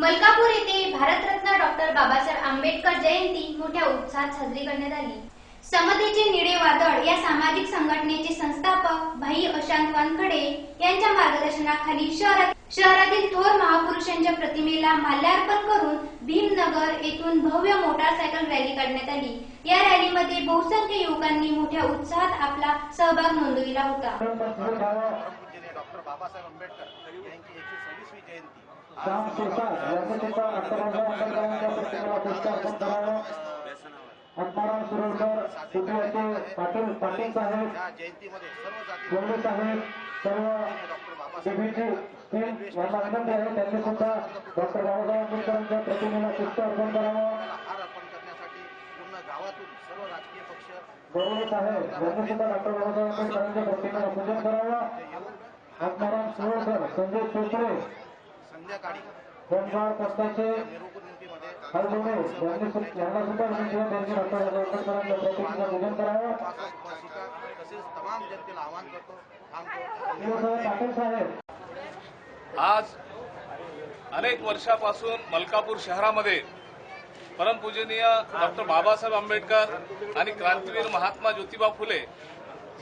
मलकापूर येथे भारतरत्न डॉक्टर बाबासाहेब आंबेडकर जयंती मोठ्या उत्साहात साजरी करण्यात आली. समतेचे निळे वादळ या सामाजिक संघटनेचे संस्थापक भाई अशांत वानखडे यांच्या मार्गदर्शनाखाली शहरात शहरातील थोर महापुरुषांच्या प्रतिमेला माल्यार्पण करून भीमनगर येथून भव्य मोटारसायकल रॅली काढण्यात आली. या रॅलीमध्ये बहुसंख्य युवकांनी मोठ्या उत्साहात आपला सहभाग नोंदविला होता. डॉक्टर बाबासाहेब आंबेडकर यांची एकशे सव्वीसवी जयंती. श्याम शिरसाट यांनी सुद्धा करावं आत्माराम सुरळकर कुटुंबाचे पाटील पाटील साहेब कोल्हे साहेब सर्व डॉक्टर टीम यांना विनंती आहे त्यांनी सुद्धा डॉक्टर बाबासाहेब आंबेडकरांच्या प्रतिमेला पुष्पार्पण अर्पण करावं. गौरव साहेब यांनी सुद्धा डॉक्टर बाबासाहेब आंबेडकरांच्या प्रतिमेला पूजन करावं. आत्माराम सुरळकर संजय चोपडे संध्याकाळी तसेच तमाम जनतेला आवाहन करतो आज अनेक वर्षापासून मलकापूर शहरामध्ये परमपूजनीय डॉक्टर बाबासाहेब आंबेडकर आणि क्रांतीवीर महात्मा ज्योतिबा फुले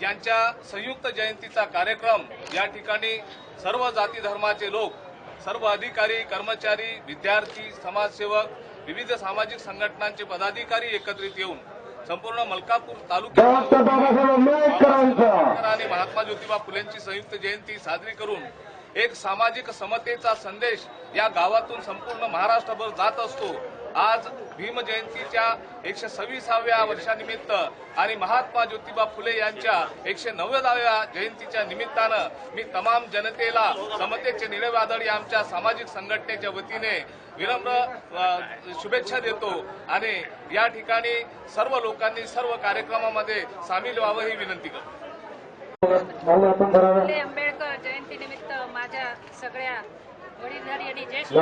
यांच्या संयुक्त जयंतीचा कार्यक्रम या ठिकाणी सर्व जाती धर्माचे लोक सर्व अधिकारी कर्मचारी विद्यार्थी समाजसेवक विविध सामाजिक संघटनांचे पदाधिकारी एकत्रित येऊन संपूर्ण मलकापूर तालुक्यात आणि महात्मा ज्योतिबा फुलेंची संयुक्त जयंती साजरी करून एक सामाजिक समतेचा संदेश या गावातून संपूर्ण महाराष्ट्रभर जात असतो. आज भीम जयंतीच्या एकशे सव्वीसाव्या वर्षानिमित्त आणि महात्मा ज्योतिबा फुले यांच्या एकशे नव्वदाव्या जयंतीच्या निमित्तानं मी तमाम जनतेला समतेचे निळे वादळ या आमच्या सामाजिक संघटनेच्या वतीने विनम्र शुभेच्छा देतो आणि या ठिकाणी सर्व लोकांनी सर्व कार्यक्रमामध्ये सामील व्हावं ही विनंती करतो. फुले आंबेडकर जयंतीनिमित्त माझ्या सगळ्या वडीलधारी आणि ज्येष्ठ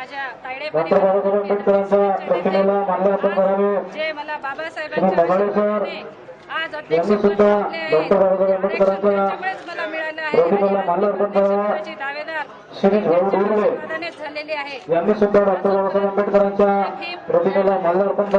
माझ्या तायडे डॉक्टर बाबासाहेब आंबेडकरांच्या प्रतिमेला माल्यार्पण करावे जे मला बाबासाहेबांच्या आज अध्यक्ष मला मिळालं आहे. दावेदार झालेली आहे